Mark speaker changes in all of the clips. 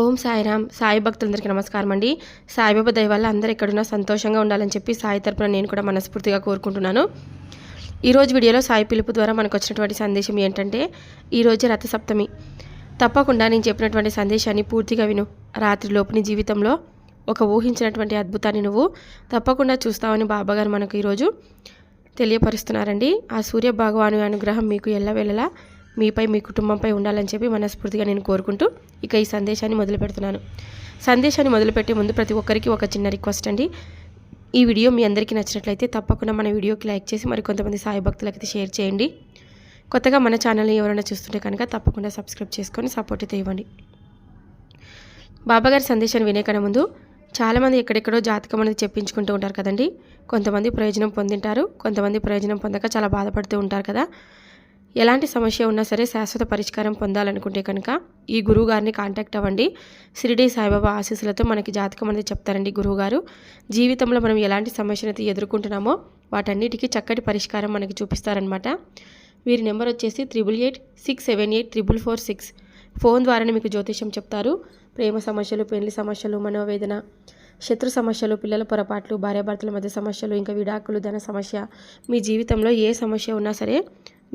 Speaker 1: ఓం సాయిరామ్ సాయి భక్తులందరికీ నమస్కారం అండి. సాయిబాబా దయ వల్ల అందరూ ఎక్కడున్నా సంతోషంగా ఉండాలని చెప్పి సాయి తరపున నేను కూడా మనస్ఫూర్తిగా కోరుకుంటున్నాను. ఈరోజు వీడియోలో సాయి పిలుపు ద్వారా మనకు వచ్చినటువంటి సందేశం ఏంటంటే ఈరోజు రథసప్తమి. తప్పకుండా నేను చెప్పినటువంటి సందేశాన్ని పూర్తిగా విను. రాత్రిలోపు నీ జీవితంలో ఒక ఊహించినటువంటి అద్భుతాన్ని నువ్వు తప్పకుండా చూస్తావని బాబాగారు మనకు ఈరోజు తెలియపరుస్తున్నారండి. ఆ సూర్య భగవాను అనుగ్రహం మీకు ఎల్లవేళలా మీపై మీ కుటుంబంపై ఉండాలని చెప్పి మనస్ఫూర్తిగా నేను కోరుకుంటూ ఇక ఈ సందేశాన్ని మొదలు పెడుతున్నాను. సందేశాన్ని మొదలుపెట్టే ముందు ప్రతి ఒక్కరికి ఒక చిన్న రిక్వెస్ట్ అండి. ఈ వీడియో మీ అందరికీ నచ్చినట్లయితే తప్పకుండా మన వీడియోకి లైక్ చేసి మరి కొంతమంది సాయి షేర్ చేయండి. కొత్తగా మన ఛానల్ని ఎవరైనా చూస్తుంటే కనుక తప్పకుండా సబ్స్క్రైబ్ చేసుకొని సపోర్ట్ అయితే ఇవ్వండి. బాబాగారి సందేశాన్ని వినే కన్నా ముందు చాలామంది ఎక్కడెక్కడో జాతకం అనేది చెప్పించుకుంటూ ఉంటారు కదండి. కొంతమంది ప్రయోజనం పొందింటారు కొంతమంది ప్రయోజనం పొందక చాలా బాధపడుతూ ఉంటారు కదా. ఎలాంటి సమస్య ఉన్నా సరే శాశ్వత పరిష్కారం పొందాలనుకుంటే కనుక ఈ గురువు గారిని కాంటాక్ట్ అవ్వండి. షిరిడి సాయిబాబా ఆశీస్సులతో మనకి జాతకం అనేది చెప్తారండి గురువుగారు. జీవితంలో మనం ఎలాంటి సమస్యను అయితే ఎదుర్కొంటున్నామో వాటన్నిటికీ చక్కటి పరిష్కారం మనకి చూపిస్తారనమాట వీరి నెంబర్ వచ్చేసి triple eight six seven eight triple four six. Phone ద్వారానే మీకు జ్యోతిషం చెప్తారు. ప్రేమ సమస్యలు పెళ్ళి సమస్యలు మనోవేదన శత్రు సమస్యలు పిల్లల పొరపాట్లు భార్యాభర్తల మధ్య సమస్యలు ఇంకా విడాకులు ధన సమస్య మీ జీవితంలో ఏ సమస్య ఉన్నా సరే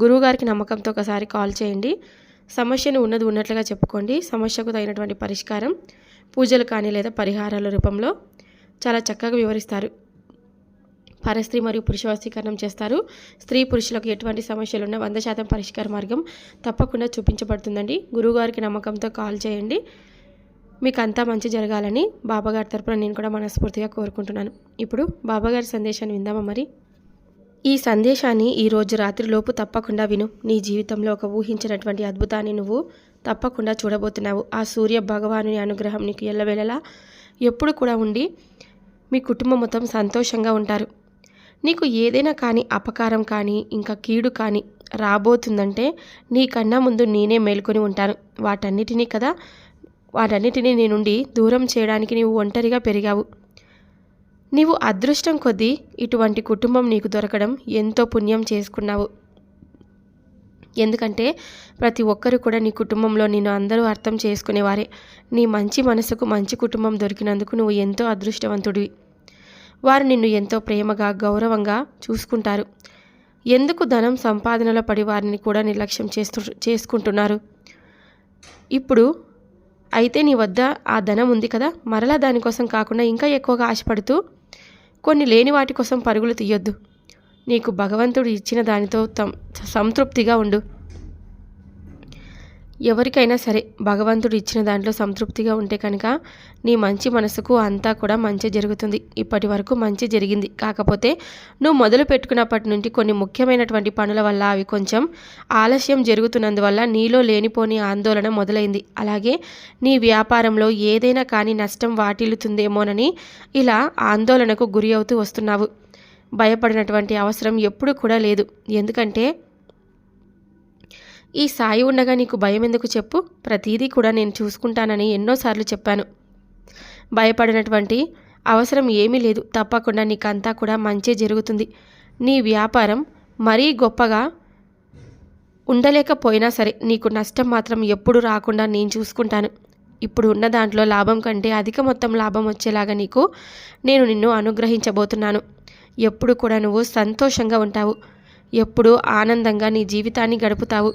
Speaker 1: గురువుగారికి నమ్మకంతో ఒకసారి కాల్ చేయండి. సమస్యను ఉన్నది ఉన్నట్లుగా చెప్పుకోండి. సమస్యకు తగినటువంటి పరిష్కారం పూజలు కానీ లేదా పరిహారాల రూపంలో చాలా చక్కగా వివరిస్తారు. పరస్త్రీ మరియు పురుష వశీకరణం చేస్తారు. స్త్రీ పురుషులకు ఎటువంటి సమస్యలున్నా వంద శాతం పరిష్కార మార్గం తప్పకుండా చూపించబడుతుందండి. గురువుగారికి నమ్మకంతో కాల్ చేయండి. మీకు అంతా మంచి జరగాలని బాబాగారి తరపున నేను కూడా మనస్ఫూర్తిగా కోరుకుంటున్నాను. ఇప్పుడు బాబాగారి సందేశాన్ని విందామా మరి? ఈ సందేశాన్ని ఈరోజు రాత్రిలోపు తప్పకుండా విను. నీ జీవితంలో ఒక ఊహించినటువంటి అద్భుతాన్ని నువ్వు తప్పకుండా చూడబోతున్నావు. ఆ సూర్య భగవాను అనుగ్రహం నీకు ఎల్లవేళలా ఎప్పుడు కూడా ఉండి మీ కుటుంబం మొత్తం సంతోషంగా ఉంటారు. నీకు ఏదైనా కానీ అపకారం కానీ ఇంకా కీడు కానీ రాబోతుందంటే నీకన్నా ముందు నేనే మేల్కొని ఉంటాను. వాటన్నిటినీ కదా వాటన్నిటినీ నీ నుండి దూరం చేయడానికి నీవు ఒంటరిగా పెరిగావు. నీవు అదృష్టం కొద్దీ ఇటువంటి కుటుంబం నీకు దొరకడం ఎంతో పుణ్యం చేసుకున్నావు. ఎందుకంటే ప్రతి ఒక్కరు కూడా నీ కుటుంబంలో నిన్ను అందరూ అర్థం చేసుకునేవారే. నీ మంచి మనసుకు మంచి కుటుంబం దొరికినందుకు నువ్వు ఎంతో అదృష్టవంతుడివి. వారు నిన్ను ఎంతో ప్రేమగా గౌరవంగా చూసుకుంటారు. ఎందుకు ధనం సంపాదనలో పడి వారిని కూడా నిర్లక్ష్యం చేస్తు చేసుకుంటున్నారు? ఇప్పుడు అయితే నీ వద్ద ఆ ధనం ఉంది కదా మరలా దానికోసం కాకుండా ఇంకా ఎక్కువగా ఆశపడుతూ కొన్ని లేని వాటి కోసం పరుగులు తీయొద్దు. నీకు భగవంతుడు ఇచ్చిన దానితో సంతృప్తిగా ఉండు. ఎవరికైనా సరే భగవంతుడు ఇచ్చిన దాంట్లో సంతృప్తిగా ఉంటే కనుక నీ మంచి మనసుకు అంతా కూడా మంచి జరుగుతుంది. ఇప్పటి వరకు మంచి జరిగింది. కాకపోతే నువ్వు మొదలు పెట్టుకున్నప్పటి నుండి కొన్ని ముఖ్యమైనటువంటి పనుల వల్ల అవి కొంచెం ఆలస్యం జరుగుతున్నందువల్ల నీలో లేనిపోని ఆందోళన మొదలైంది. అలాగే నీ వ్యాపారంలో ఏదైనా కానీ నష్టం వాటిల్లుతుందేమోనని ఇలా ఆందోళనకు గురి అవుతూ వస్తున్నావు. భయపడినటువంటి అవసరం ఎప్పుడు కూడా లేదు. ఎందుకంటే ఈ సాయి ఉండగా నీకు భయం ఎందుకు చెప్పు? ప్రతీదీ కూడా నేను చూసుకుంటానని ఎన్నోసార్లు చెప్పాను. భయపడినటువంటి అవసరం ఏమీ లేదు. తప్పకుండా నీకంతా కూడా మంచి జరుగుతుంది. నీ వ్యాపారం మరీ గొప్పగా ఉండలేకపోయినా సరే నీకు నష్టం మాత్రం ఎప్పుడు రాకుండా నేను చూసుకుంటాను. ఇప్పుడు ఉన్న దాంట్లో లాభం కంటే అధిక మొత్తం లాభం వచ్చేలాగా నీకు నేను నిన్ను అనుగ్రహించబోతున్నాను. ఎప్పుడు కూడా నువ్వు సంతోషంగా ఉంటావు. ఎప్పుడు ఆనందంగా నీ జీవితాన్ని గడుపుతావు.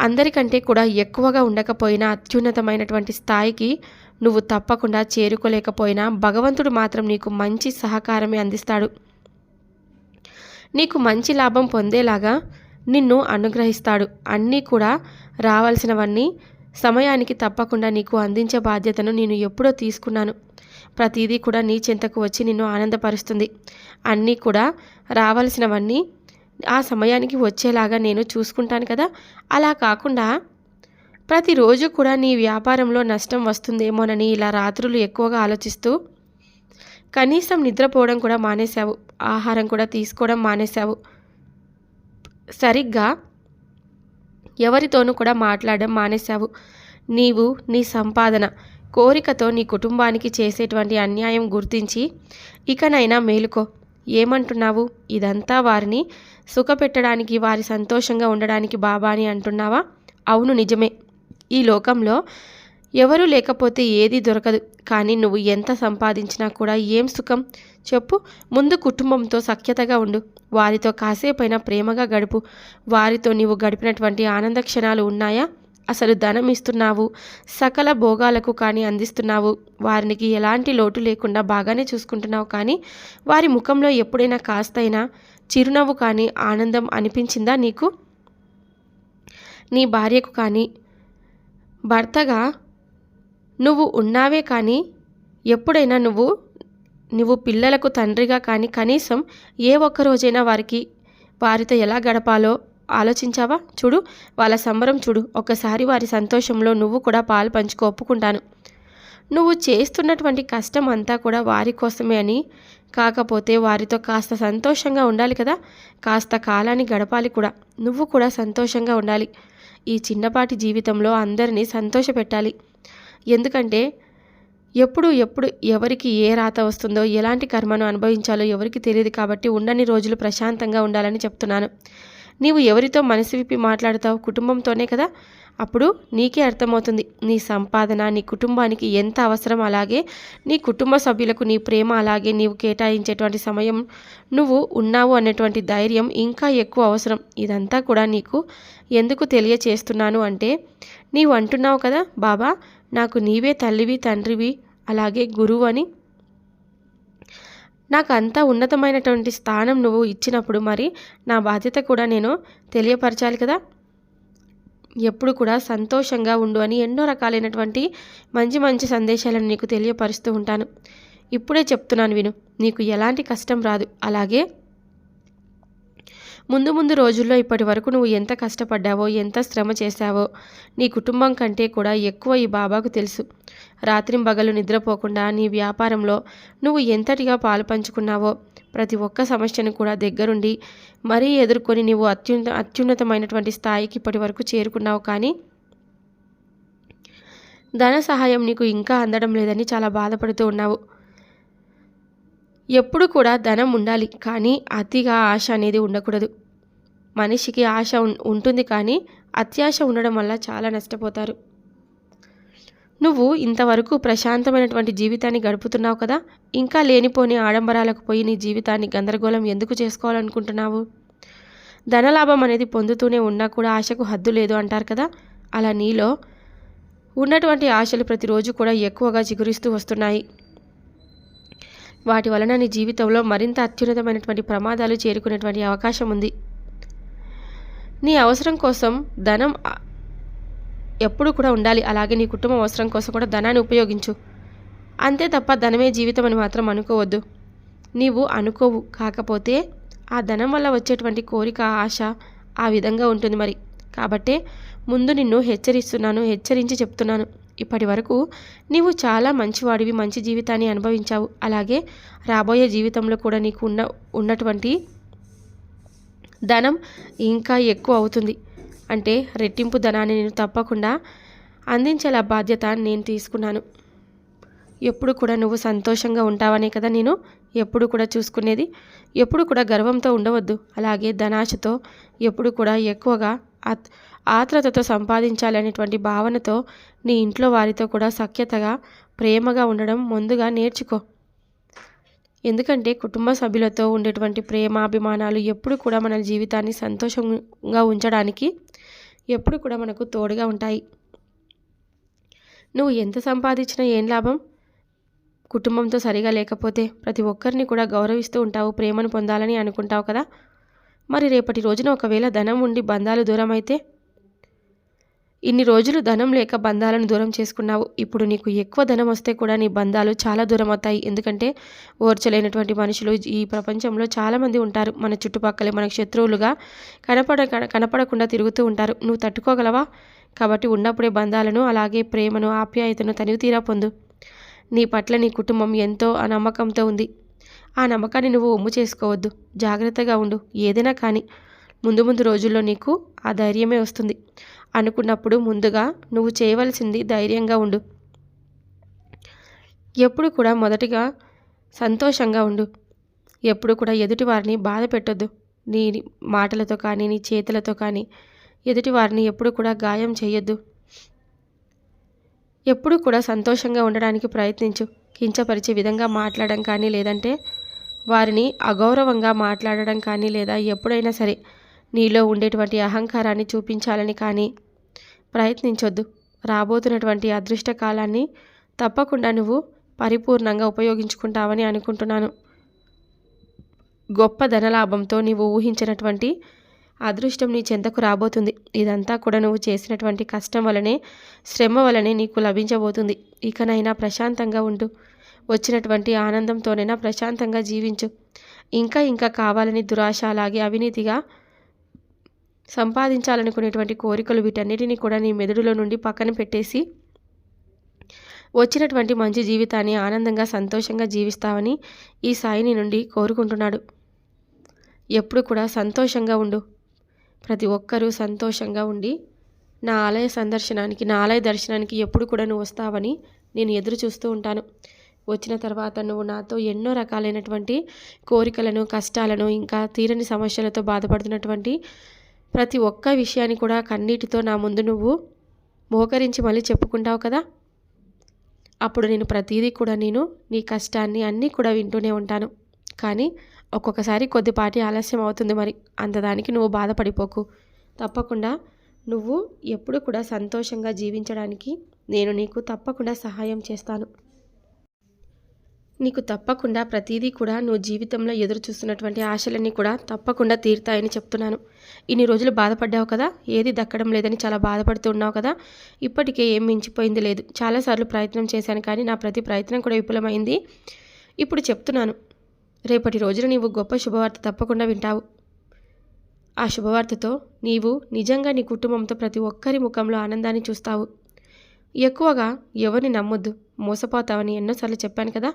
Speaker 1: అందరికంటే కూడా ఎక్కువగా ఉండకపోయినా అత్యున్నతమైనటువంటి స్థాయికి నువ్వు తప్పకుండా చేరుకోలేకపోయినా భగవంతుడు మాత్రం నీకు మంచి సహకారమే అందిస్తాడు. నీకు మంచి లాభం పొందేలాగా నిన్ను అనుగ్రహిస్తాడు. అన్నీ కూడా రావాల్సినవన్నీ సమయానికి తప్పకుండా నీకు అందించే బాధ్యతను నేను ఎప్పుడో తీసుకున్నాను. ప్రతిదీ కూడా నీ చింతకు వచ్చి నిన్ను ఆనందపరుస్తుంది. అన్నీ కూడా రావాల్సినవన్నీ ఆ సమయానికి వచ్చేలాగా నేను చూసుకుంటాను కదా. అలా కాకుండా ప్రతిరోజు కూడా నీ వ్యాపారంలో నష్టం వస్తుందేమోనని ఇలా రాత్రులు ఎక్కువగా ఆలోచిస్తూ కనీసం నిద్రపోవడం కూడా మానేశావు. ఆహారం కూడా తీసుకోవడం మానేశావు. సరిగ్గా ఎవరితోనూ కూడా మాట్లాడడం మానేశావు. నీవు నీ సంపాదన కోరికతో నీ కుటుంబానికి చేసేటువంటి అన్యాయం గుర్తించి ఇకనైనా మేలుకో. ఏమంటున్నావు? ఇదంతా వారిని సుఖపెట్టడానికి వారి సంతోషంగా ఉండడానికి బాబా అని అంటున్నావా? అవును నిజమే. ఈ లోకంలో ఎవరు లేకపోతే ఏది దొరకదు. కానీ నువ్వు ఎంత సంపాదించినా కూడా ఏం సుఖం? చెప్పు. ముందు కుటుంబంతో సఖ్యతగా ఉండు. వారితో కాసేపైనా ప్రేమగా గడుపు. వారితో నీవు గడిపినటువంటి ఆనంద క్షణాలు ఉన్నాయా? అసలు ధనం ఇస్తున్నావు సకల భోగాలకు కానీ అందిస్తున్నావు. వారికి ఎలాంటి లోటు లేకుండా బాగానే చూసుకుంటున్నావు కానీ వారి ముఖంలో ఎప్పుడైనా కాస్తైనా చిరునవ్వు కానీ ఆనందం అనిపించిందా నీకు? నీ భార్యకు కానీ భర్తగా నువ్వు ఉన్నావే కానీ ఎప్పుడైనా నువ్వు నువ్వు పిల్లలకు తండ్రిగా కానీ కనీసం ఏ ఒక్క రోజైనా వారికి వారితో ఎలా గడపాలో ఆలోచించావా? చూడు వాళ్ళ సంబరం చూడు. ఒక్కసారి వారి సంతోషంలో నువ్వు కూడా పాలు పంచుకో ఒప్పుకుంటాను. నువ్వు చేస్తున్నటువంటి కష్టం అంతా కూడా వారి కోసమే అని కాకపోతే వారితో కాస్త సంతోషంగా ఉండాలి కదా? కాస్త కాలాన్ని గడపాలి కూడా. నువ్వు కూడా సంతోషంగా ఉండాలి. ఈ చిన్నపాటి జీవితంలో అందరినీ సంతోషపెట్టాలి ఎందుకంటే ఎప్పుడు ఎప్పుడు ఎవరికి ఏ రాత వస్తుందో ఎలాంటి కర్మను అనుభవించాలో ఎవరికి తెలియదు కాబట్టి ఉండని రోజులు ప్రశాంతంగా ఉండాలని చెప్తున్నాను. నీవు ఎవరితో మనసు విప్పి మాట్లాడతావు కుటుంబంతోనే కదా? అప్పుడు నీకే అర్థమవుతుంది. నీ సంపాదన నీ కుటుంబానికి ఎంత అవసరం అలాగే నీ కుటుంబ సభ్యులకు నీ ప్రేమ అలాగే నీవు కేటాయించేటువంటి సమయం నువ్వు ఉన్నావు అనేటువంటి ధైర్యం ఇంకా ఎక్కువ అవసరం. ఇదంతా కూడా నీకు ఎందుకు తెలియచేస్తున్నాను అంటే నీవు అంటున్నావు కదా బాబా నాకు నీవే తల్లివి తండ్రివి అలాగే గురువు అని నాకు అంత ఉన్నతమైనటువంటి స్థానం నువ్వు ఇచ్చినప్పుడు మరి నా బాధ్యత కూడా నేను తెలియపరచాలి కదా? ఎప్పుడు కూడా సంతోషంగా ఉండు అని ఎన్నో రకాలైనటువంటి మంచి మంచి సందేశాలను నీకు తెలియపరుస్తూ ఉంటాను. ఇప్పుడే చెప్తున్నాను విను నీకు ఎలాంటి కష్టం రాదు. అలాగే ముందు ముందు రోజుల్లో ఇప్పటి వరకు నువ్వు ఎంత కష్టపడ్డావో ఎంత శ్రమ చేశావో నీ కుటుంబం కంటే కూడా ఎక్కువ ఈ బాబాకు తెలుసు. రాత్రింబగలు నిద్రపోకుండా నీ వ్యాపారంలో నువ్వు ఎంతటిగా పాలు పంచుకున్నావో ప్రతి ఒక్క సమస్యను కూడా దగ్గరుండి మరీ ఎదుర్కొని నువ్వు అత్యున్న అత్యున్నతమైనటువంటి స్థాయికి ఇప్పటి వరకు చేరుకున్నావు కానీ ధన సహాయం నీకు ఇంకా అందడం లేదని చాలా బాధపడుతూ ఉన్నావు. ఎప్పుడు కూడా ధనం ఉండాలి కానీ అతిగా ఆశ అనేది ఉండకూడదు. మనిషికి ఆశ ఉంటుంది కానీ అత్యాశ ఉండడం వల్ల చాలా నష్టపోతారు. నువ్వు ఇంతవరకు ప్రశాంతమైనటువంటి జీవితాన్ని గడుపుతున్నావు కదా ఇంకా లేనిపోని ఆడంబరాలకు పోయి నీ జీవితాన్ని గందరగోళం ఎందుకు చేసుకోవాలనుకుంటున్నావు? ధనలాభం అనేది పొందుతూనే ఉన్నా కూడా ఆశకు హద్దు లేదు అంటారు కదా అలా నీలో ఉన్నటువంటి ఆశలు ప్రతిరోజు కూడా ఎక్కువగా చిగురిస్తూ వస్తున్నాయి. వాటి వలన నీ జీవితంలో మరింత అత్యున్నతమైనటువంటి ప్రమాదాలు చేరుకునేటువంటి అవకాశం ఉంది. నీ అవసరం కోసం ధనం ఎప్పుడు కూడా ఉండాలి. అలాగే నీ కుటుంబం అవసరం కోసం కూడా ధనాన్ని ఉపయోగించు. అంతే తప్ప ధనమే జీవితం అని మాత్రం అనుకోవద్దు. నీవు అనుకోవు. కాకపోతే ఆ ధనం వల్ల వచ్చేటువంటి కోరిక ఆశ ఆ విధంగా ఉంటుంది మరి. కాబట్టే ముందు నిన్ను హెచ్చరిస్తున్నాను హెచ్చరించి చెప్తున్నాను. ఇప్పటి వరకు నీవు చాలా మంచివాడివి మంచి జీవితాన్ని అనుభవించావు. అలాగే రాబోయే జీవితంలో కూడా నీకు ఉన్న ఉన్నటువంటి ధనం ఇంకా ఎక్కువ అవుతుంది. అంటే రెట్టింపు ధనాన్ని నేను తప్పకుండా అందించేలా బాధ్యత నేను తీసుకున్నాను. ఎప్పుడు కూడా నువ్వు సంతోషంగా ఉంటావనే కదా నేను ఎప్పుడు కూడా చూసుకునేది. ఎప్పుడు కూడా గర్వంతో ఉండవద్దు. అలాగే ధనాశతో ఎప్పుడు కూడా ఎక్కువగా ఆత్రతతో సంపాదించాలి అనేటువంటి భావనతో నీ ఇంట్లో వారితో కూడా సఖ్యతగా ప్రేమగా ఉండడం ముందుగా నేర్చుకో. ఎందుకంటే కుటుంబ సభ్యులతో ఉండేటువంటి ప్రేమ అభిమానాలు ఎప్పుడు కూడా మన జీవితాన్ని సంతోషంగా ఉంచడానికి ఎప్పుడు కూడా మనకు తోడుగా ఉంటాయి. నువ్వు ఎంత సంపాదించినా ఏం లాభం? కుటుంబంతో సరిగా లేకపోతే ప్రతి ఒక్కరిని కూడా గౌరవిస్తూ ఉంటావు ప్రేమను పొందాలని అనుకుంటావు కదా? మరి రేపటి రోజున ఒకవేళ ధనం ఉండి బంధాలు దూరం అయితే ఇన్ని రోజులు ధనం లేక బంధాలను దూరం చేసుకున్నావు. ఇప్పుడు నీకు ఎక్కువ ధనం వస్తే కూడా నీ బంధాలు చాలా దూరం అవుతాయి. ఎందుకంటే ఓర్చలేనటువంటి మనుషులు ఈ ప్రపంచంలో చాలామంది ఉంటారు. మన చుట్టుపక్కలే మనకు శత్రువులుగా కనపడ కనపడకుండా తిరుగుతూ ఉంటారు. నువ్వు తట్టుకోగలవా? కాబట్టి ఉన్నప్పుడే బంధాలను అలాగే ప్రేమను ఆప్యాయతను తనివి తీరా పొందు. నీ పట్ల నీ కుటుంబం ఎంతో ఆ నమ్మకంతో ఉంది. ఆ నమ్మకాన్ని నువ్వు ఒమ్ము చేసుకోవద్దు. జాగ్రత్తగా ఉండు. ఏదైనా కానీ ముందు ముందు రోజుల్లో నీకు ఆ ధైర్యమే వస్తుంది. అనుకున్నప్పుడు ముందుగా నువ్వు చేయవలసింది ధైర్యంగా ఉండు. ఎప్పుడు కూడా మొదటిగా సంతోషంగా ఉండు. ఎప్పుడు కూడా ఎదుటి వారిని బాధ పెట్టొద్దు. నీ మాటలతో కానీ నీ చేతులతో కానీ ఎదుటి వారిని ఎప్పుడు కూడా గాయం చేయొద్దు. ఎప్పుడూ కూడా సంతోషంగా ఉండడానికి ప్రయత్నించు. కించపరిచే విధంగా మాట్లాడడం కానీ లేదంటే వారిని అగౌరవంగా మాట్లాడడం కానీ లేదా ఎప్పుడైనా సరే నీలో ఉండేటువంటి అహంకారాన్ని చూపించాలని కానీ ప్రయత్నించొద్దు. రాబోతున్నటువంటి అదృష్ట కాలాన్ని తప్పకుండా నువ్వు పరిపూర్ణంగా ఉపయోగించుకుంటావని అనుకుంటున్నాను. గొప్ప ధనలాభంతో నీవు ఊహించినటువంటి అదృష్టం నీ చెంతకు రాబోతుంది. ఇదంతా కూడా నువ్వు చేసినటువంటి కష్టం వలనే శ్రమ వలనే నీకు లభించబోతుంది. ఇకనైనా ప్రశాంతంగా ఉండు. వచ్చినటువంటి ఆనందంతోనైనా ప్రశాంతంగా జీవించు. ఇంకా ఇంకా కావాలని దురాశ అలాగే అవినీతిగా సంపాదించాలనుకునేటువంటి కోరికలు వీటన్నిటిని కూడా నీ మెదడులో నుండి పక్కన పెట్టేసి వచ్చినటువంటి మంచి జీవితాన్ని ఆనందంగా సంతోషంగా జీవిస్తావని ఈ సాయిని నుండి కోరుకుంటున్నాడు. ఎప్పుడు కూడా సంతోషంగా ఉండు. ప్రతి ఒక్కరూ సంతోషంగా ఉండి నా ఆలయ సందర్శనానికి నా ఆలయ దర్శనానికి ఎప్పుడు కూడా నువ్వు వస్తావని నేను ఎదురు చూస్తూ ఉంటాను. వచ్చిన తర్వాత నువ్వు నాతో ఎన్నో రకాలైనటువంటి కోరికలను కష్టాలను ఇంకా తీరని సమస్యలతో బాధపడుతున్నటువంటి ప్రతి ఒక్క విషయాన్ని కూడా కన్నీటితో నా ముందు నువ్వు మోకరించి మళ్ళీ చెప్పుకుంటావు కదా? అప్పుడు నేను ప్రతిదీ కూడా నేను నీ కష్టాన్ని అన్నీ కూడా వింటూనే ఉంటాను. కానీ ఒక్కొక్కసారి కొద్దిపాటి ఆలస్యం అవుతుంది మరి. అంతదానికి నువ్వు బాధపడిపోకు. తప్పకుండా నువ్వు ఎప్పుడు కూడా సంతోషంగా జీవించడానికి నేను నీకు తప్పకుండా సహాయం చేస్తాను. నీకు తప్పకుండా ప్రతిదీ కూడా నువ్వు జీవితంలో ఎదురు చూస్తున్నటువంటి ఆశలన్నీ కూడా తప్పకుండా తీరుతాయని చెప్తున్నాను. ఇన్ని రోజులు బాధపడ్డావు కదా? ఏది దక్కడం లేదని చాలా బాధపడుతూ ఉన్నావు కదా? ఇప్పటికే ఏం మించిపోయింది లేదు. చాలాసార్లు ప్రయత్నం చేశాను కానీ నా ప్రతి ప్రయత్నం కూడా విఫలమైంది. ఇప్పుడు చెప్తున్నాను రేపటి రోజున నీవు గొప్ప శుభవార్త తప్పకుండా వింటావు. ఆ శుభవార్తతో నీవు నిజంగా నీ కుటుంబంతో ప్రతి ఒక్కరి ముఖంలో ఆనందాన్ని చూస్తావు. ఎక్కువగా ఎవరిని నమ్మొద్దు. మోసపోతావని ఎన్నోసార్లు చెప్పాను కదా?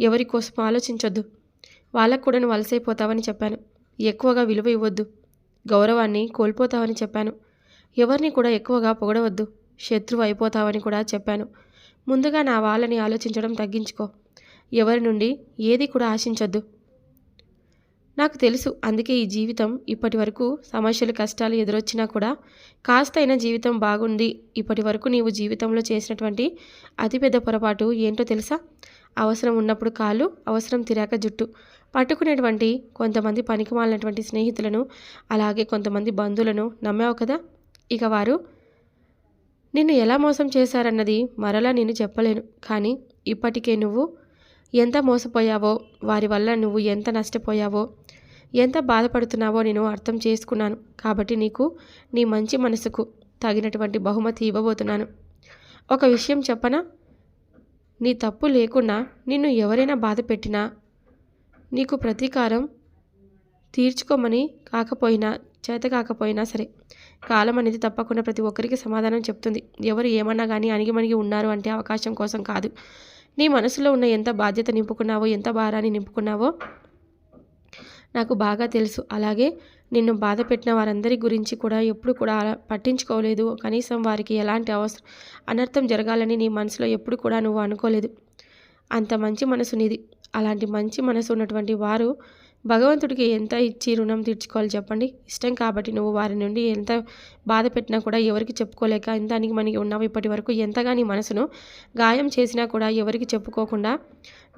Speaker 1: ఎవరి కోసం ఆలోచించొద్దు. వాళ్ళకు కూడా నువ్వు అలసైపోతావని చెప్పాను. ఎక్కువగా విలువ ఇవ్వద్దు. గౌరవాన్ని కోల్పోతావని చెప్పాను. ఎవరిని కూడా ఎక్కువగా పొగడవద్దు. శత్రువు అయిపోతావని కూడా చెప్పాను. ముందుగా నా వాళ్ళని ఆలోచించడం తగ్గించుకో. ఎవరి నుండి ఏది కూడా ఆశించొద్దు. నాకు తెలుసు. అందుకే ఈ జీవితం ఇప్పటి వరకు సమస్యలు కష్టాలు ఎదురొచ్చినా కూడా కాస్తైనా జీవితం బాగుంది. ఇప్పటి వరకు నీవు జీవితంలో చేసినటువంటి అతిపెద్ద పొరపాటు ఏంటో తెలుసా? అవసరం ఉన్నప్పుడు కాలు అవసరం తిరాక జుట్టు. పట్టుకునేటువంటి కొంతమంది పనికిమాలినటువంటి స్నేహితులను అలాగే కొంతమంది బంధువులను నమ్మావు కదా? ఇక వారు నిన్ను ఎలా మోసం చేశారన్నది మరలా నేను చెప్పలేను. కానీ ఇప్పటికే నువ్వు ఎంత మోసపోయావో వారి వల్ల నువ్వు ఎంత నష్టపోయావో ఎంత బాధపడుతున్నావో నేను అర్థం చేసుకున్నాను. కాబట్టి నీకు నీ మంచి మనసుకు తగినటువంటి బహుమతి ఇవ్వబోతున్నాను. ఒక విషయం చెప్పనా? నీ తప్పు లేకున్నా నిన్ను ఎవరైనా బాధ పెట్టినా నీకు ప్రతీకారం తీర్చుకోమని కాకపోయినా చేత కాకపోయినా సరే. కాలం అనేది తప్పకుండా ప్రతి ఒక్కరికి సమాధానం చెప్తుంది. ఎవరు ఏమన్నా కానీ అణిగిమణిగి ఉన్నారు అంటే అవకాశం కోసం కాదు. నీ మనసులో ఉన్న ఎంత బాధ్యత నింపుకున్నావో ఎంత భారాన్ని నింపుకున్నావో నాకు బాగా తెలుసు. అలాగే నిన్ను బాధ పెట్టిన వారందరి గురించి కూడా ఎప్పుడు కూడా పట్టించుకోలేదు. కనీసం వారికి ఎలాంటి అవసరం అనర్థం జరగాలని నీ మనసులో ఎప్పుడు కూడా నువ్వు అనుకోలేదు. అంత మంచి మనసు నీది. అలాంటి మంచి మనసు ఉన్నటువంటి వారు భగవంతుడికి ఎంత ఇచ్చి రుణం తీర్చుకోవాలి చెప్పండి? ఇష్టం కాబట్టి నువ్వు వారి నుండి ఎంత బాధ పెట్టినా కూడా ఎవరికి చెప్పుకోలేక ఎంత మనకి ఉన్నావు ఇప్పటి వరకు ఎంతగా నీ మనసును గాయం చేసినా కూడా ఎవరికి చెప్పుకోకుండా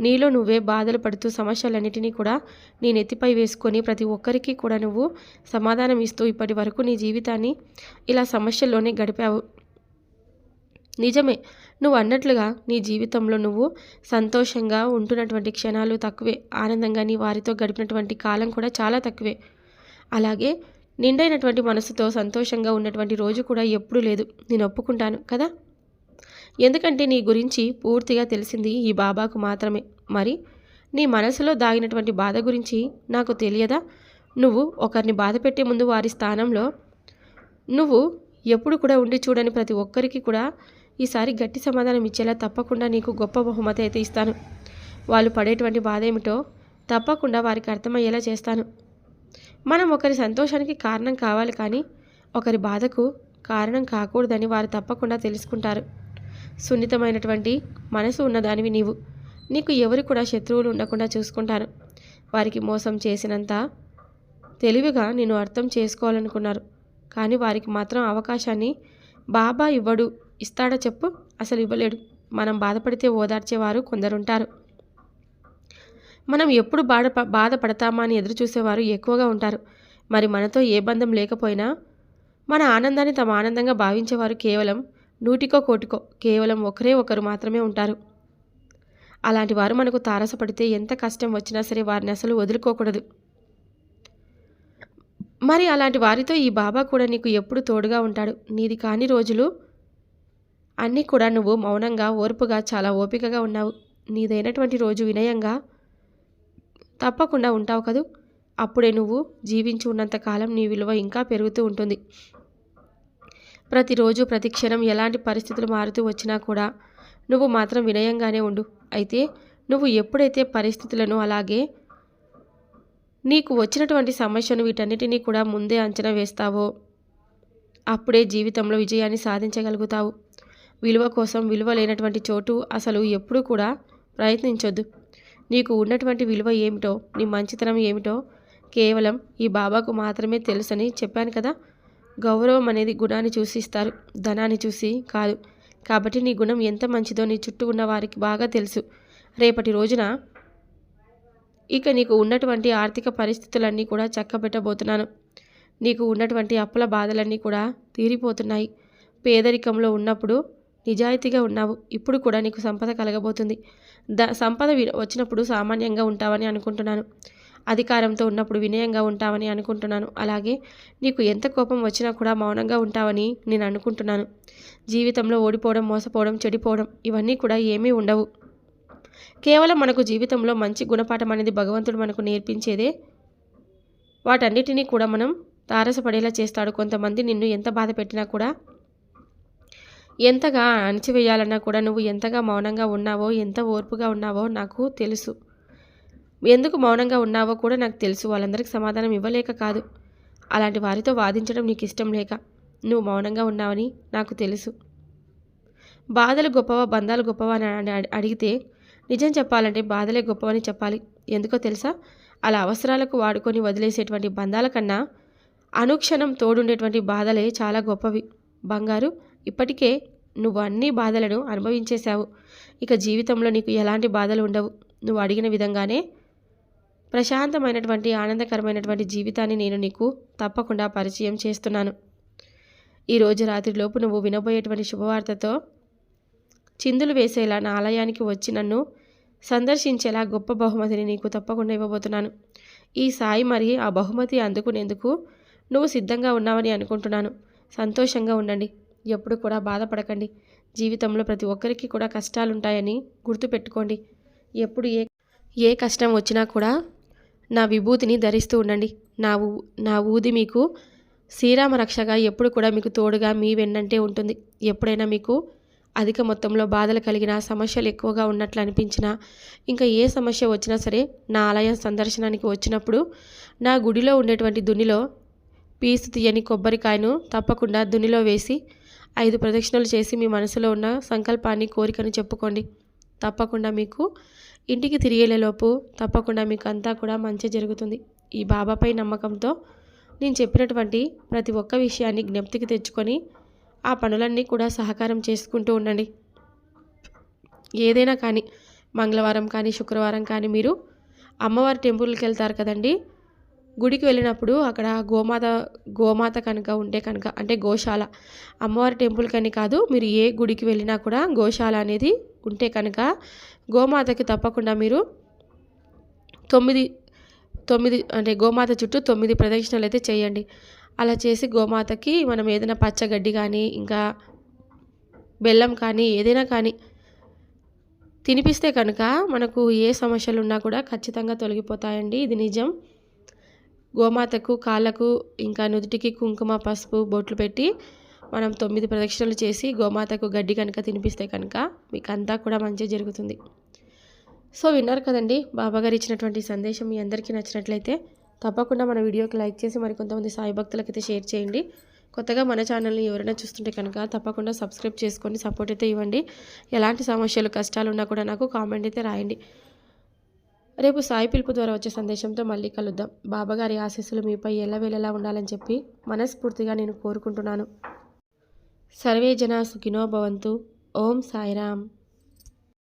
Speaker 1: నీలో నువ్వే బాధలు పడుతూ సమస్యలన్నిటినీ కూడా నీ నెత్తిపై వేసుకొని ప్రతి ఒక్కరికి కూడా నువ్వు సమాధానం ఇస్తూ ఇప్పటి వరకు నీ జీవితాన్ని ఇలా సమస్యల్లోనే గడిపావు. నిజమే. నువ్వు అన్నట్లుగా నీ జీవితంలో నువ్వు సంతోషంగా ఉంటున్నటువంటి క్షణాలు తక్కువే. ఆనందంగా నీ వారితో గడిపినటువంటి కాలం కూడా చాలా తక్కువే. అలాగే నిండైనటువంటి మనసుతో సంతోషంగా ఉన్నటువంటి రోజు కూడా ఎప్పుడూ లేదు. నేను ఒప్పుకుంటాను కదా? ఎందుకంటే నీ గురించి పూర్తిగా తెలిసింది ఈ బాబాకు మాత్రమే. మరి నీ మనసులో దాగినటువంటి బాధ గురించి నాకు తెలియదా? నువ్వు ఒకరిని బాధ పెట్టే ముందు వారి స్థానంలో నువ్వు ఎప్పుడు కూడా ఉండి చూడని ప్రతి ఒక్కరికి కూడా ఈసారి గట్టి సమాధానం ఇచ్చేలా తప్పకుండా నీకు గొప్ప బహుమతి అయితే ఇస్తాను. వాళ్ళు పడేటువంటి బాధ ఏమిటో తప్పకుండా వారికి అర్థమయ్యేలా చేస్తాను. మనం ఒకరి సంతోషానికి కారణం కావాలి కానీ ఒకరి బాధకు కారణం కాకూడదని వారు తప్పకుండా తెలుసుకుంటారు. సున్నితమైనటువంటి మనసు ఉన్నదానివి నీవు. నీకు ఎవరు కూడా శత్రువులు ఉండకుండా చూసుకుంటాను వారికి మోసం చేసినంత తెలివిగా నేను అర్థం చేసుకోవాలనుకున్నారు. కానీ వారికి మాత్రం అవకాశాన్ని బాబా ఇవ్వడు. ఇస్తాడా చెప్పు. అసలు ఇవ్వలేడు. మనం బాధపడితే ఓదార్చేవారు కొందరుంటారు. మనం ఎప్పుడు బాధ బాధపడతామా అని ఎదురు చూసేవారు ఎక్కువగా ఉంటారు. మరి మనతో ఏ బంధం లేకపోయినా మన ఆనందాన్ని తమ ఆనందంగా భావించేవారు కేవలం నూటికో కోటికో కేవలం ఒకరే ఒకరు మాత్రమే ఉంటారు. అలాంటి వారు మనకు తారసపడితే ఎంత కష్టం వచ్చినా సరే వారిని అసలు వదులుకోకూడదు. మరి అలాంటి వారితో ఈ బాబా కూడా నీకు ఎప్పుడు తోడుగా ఉంటాడు. నీది కాని రోజులు అన్నీ కూడా నువ్వు మౌనంగా ఓర్పుగా చాలా ఓపికగా ఉన్నావు. నీదైనటువంటి రోజు వినయంగా తప్పకుండా ఉంటావు కదూ? అప్పుడే నువ్వు జీవించి ఉన్నంతకాలం నీ విలువ ఇంకా పెరుగుతూ ఉంటుంది. ప్రతిరోజు ప్రతి క్షణం ఎలాంటి పరిస్థితులు మారుతూ వచ్చినా కూడా నువ్వు మాత్రం వినయంగానే ఉండు. అయితే నువ్వు ఎప్పుడైతే పరిస్థితులను అలాగే నీకు వచ్చినటువంటి సమస్యను వీటన్నిటినీ కూడా ముందే అంచనా వేస్తావో అప్పుడే జీవితంలో విజయాన్ని సాధించగలుగుతావు. విలువ కోసం విలువ లేనటువంటి చోటు అసలు ఎప్పుడూ కూడా ప్రయత్నించొద్దు. నీకు ఉన్నటువంటి విలువ ఏమిటో నీ మంచితనం ఏమిటో కేవలం ఈ బాబాకు మాత్రమే తెలుసని చెప్పాను కదా. గౌరవం అనేది గుణాన్ని చూసి ఇస్తారు ధనాన్ని చూసి కాదు. కాబట్టి నీ గుణం ఎంత మంచిదో నీ చుట్టూ ఉన్న వారికి బాగా తెలుసు. రేపటి రోజున ఇక నీకు ఉన్నటువంటి ఆర్థిక పరిస్థితులన్నీ కూడా చక్కబెట్టబోతున్నాను. నీకు ఉన్నటువంటి అప్పుల బాధలన్నీ కూడా తీరిపోతున్నాయి. పేదరికంలో ఉన్నప్పుడు నిజాయితీగా ఉన్నావు. ఇప్పుడు కూడా నీకు సంపద కలగబోతుంది. ద సంపద వచ్చినప్పుడు సామాన్యంగా ఉంటావని అనుకుంటున్నాను. అధికారంతో ఉన్నప్పుడు వినయంగా ఉంటావని అనుకుంటున్నాను. అలాగే నీకు ఎంత కోపం వచ్చినా కూడా మౌనంగా ఉంటావని నేను అనుకుంటున్నాను. జీవితంలో ఓడిపోవడం మోసపోవడం చెడిపోవడం ఇవన్నీ కూడా ఏమీ ఉండవు. కేవలం మనకు జీవితంలో మంచి గుణపాఠం అనేది భగవంతుడు మనకు నేర్పించేదే. వాటన్నిటినీ కూడా మనం తారసపడేలా చేస్తాడు. కొంతమంది నిన్ను ఎంత బాధ పెట్టినా కూడా ఎంతగా అణచివేయాలన్నా కూడా నువ్వు ఎంతగా మౌనంగా ఉన్నావో ఎంత ఓర్పుగా ఉన్నావో నాకు తెలుసు. ఎందుకు మౌనంగా ఉన్నావో కూడా నాకు తెలుసు. వాళ్ళందరికీ సమాధానం ఇవ్వలేక కాదు. అలాంటి వారితో వాదించడం నీకు ఇష్టం లేక నువ్వు మౌనంగా ఉన్నావని నాకు తెలుసు. బాధలు గొప్పవా బంధాలు గొప్పవా అని అడిగితే నిజం చెప్పాలంటే బాధలే గొప్పవని చెప్పాలి. ఎందుకో తెలుసా? అలా అవసరాలకు వాడుకొని వదిలేసేటువంటి బంధాల కన్నా అనుక్షణం తోడుండేటువంటి బాధలే చాలా గొప్పవి. బంగారు ఇప్పటికే నువ్వు అన్ని బాధలను అనుభవించేశావు. ఇక జీవితంలో నీకు ఎలాంటి బాధలు ఉండవు. నువ్వు అడిగిన విధంగానే ప్రశాంతమైనటువంటి ఆనందకరమైనటువంటి జీవితాన్ని నేను నీకు తప్పకుండా పరిచయం చేస్తున్నాను. ఈరోజు రాత్రిలోపు నువ్వు వినబోయేటువంటి శుభవార్తతో చిందులు వేసేలా నా ఆలయానికి వచ్చి నన్ను సందర్శించేలా గొప్ప బహుమతిని నీకు తప్పకుండా ఇవ్వబోతున్నాను. ఈ సాయి మరి ఆ బహుమతి అందుకునేందుకు నువ్వు సిద్ధంగా ఉన్నావని అనుకుంటున్నాను. సంతోషంగా ఉండండి. ఎప్పుడు కూడా బాధపడకండి. జీవితంలో ప్రతి ఒక్కరికి కూడా కష్టాలుంటాయని గుర్తుపెట్టుకోండి. ఎప్పుడు ఏ ఏ కష్టం వచ్చినా కూడా నా విభూతిని ధరిస్తూ ఉండండి. నా ఊ నా ఊది మీకు శ్రీరామ రక్షగా ఎప్పుడు కూడా మీకు తోడుగా మీ వెన్నంటే ఉంటుంది. ఎప్పుడైనా మీకు అధిక మొత్తంలో బాధలు కలిగిన సమస్యలు ఎక్కువగా ఉన్నట్లు అనిపించినా ఇంకా ఏ సమస్య వచ్చినా సరే నా ఆలయం సందర్శనానికి వచ్చినప్పుడు నా గుడిలో ఉండేటువంటి దునిలో పీసు తీయని కొబ్బరికాయను తప్పకుండా దునిలో వేసి ఐదు ప్రదక్షిణలు చేసి మీ మనసులో ఉన్న సంకల్పాన్ని కోరికను చెప్పుకోండి. తప్పకుండా మీకు ఇంటికి తిరిగేలోపు తప్పకుండా మీకు అంతా కూడా మంచి జరుగుతుంది. ఈ బాబాపై నమ్మకంతో నేను చెప్పినటువంటి ప్రతి ఒక్క విషయాన్ని జ్ఞప్తికి తెచ్చుకొని ఆ పనులన్నీ కూడా సహకారం చేసుకుంటూ ఉండండి. ఏదైనా కానీ మంగళవారం కానీ శుక్రవారం కానీ మీరు అమ్మవారి టెంపుల్కి వెళ్తారు కదండి గుడికి వెళ్ళినప్పుడు అక్కడ గోమాత గోమాత కనుక ఉంటే కనుక అంటే గోశాల. అమ్మవారి టెంపుల్ కని కాదు మీరు ఏ గుడికి వెళ్ళినా కూడా గోశాల అనేది ఉంటే కనుక గోమాతకి తప్పకుండా మీరు తొమ్మిది తొమ్మిది అంటే గోమాత చుట్టూ తొమ్మిది ప్రదక్షిణలు అయితే చేయండి. అలా చేసి గోమాతకి మనం ఏదైనా పచ్చగడ్డి కానీ ఇంకా బెల్లం కానీ ఏదైనా కానీ తినిపిస్తే కనుక మనకు ఏ సమస్యలు ఉన్నా కూడా ఖచ్చితంగా తొలగిపోతాయండి. ఇది నిజం. గోమాతకు కాళ్ళకు ఇంకా నుదుటికి కుంకుమ పసుపు బొట్లు పెట్టి మనం తొమ్మిది ప్రదక్షిణలు చేసి గోమాతకు గడ్డి కనుక తినిపిస్తే కనుక మీకు అంతా కూడా మంచి జరుగుతుంది. సో విన్నారు కదండి బాబాగారు ఇచ్చినటువంటి సందేశం మీ అందరికీ నచ్చినట్లయితే తప్పకుండా మన వీడియోకి లైక్ చేసి మరి కొంతమంది సాయి భక్తులకైతే షేర్ చేయండి. కొత్తగా మన ఛానల్ని ఎవరైనా చూస్తుంటే కనుక తప్పకుండా సబ్స్క్రైబ్ చేసుకొని సపోర్ట్ అయితే ఇవ్వండి. ఎలాంటి సమస్యలు కష్టాలు ఉన్నా కూడా నాకు కామెంట్ అయితే రాయండి. రేపు సాయి పిలుపు ద్వారా వచ్చే సందేశంతో మళ్ళీ కలుద్దాం. బాబాగారి ఆశీస్సులు మీపై ఎల్లవేళలా ఉండాలని చెప్పి మనస్ఫూర్తిగా నేను కోరుకుంటున్నాను. సర్వే జనా సుఖినో భవంతు. ఓం సాయిరామ్.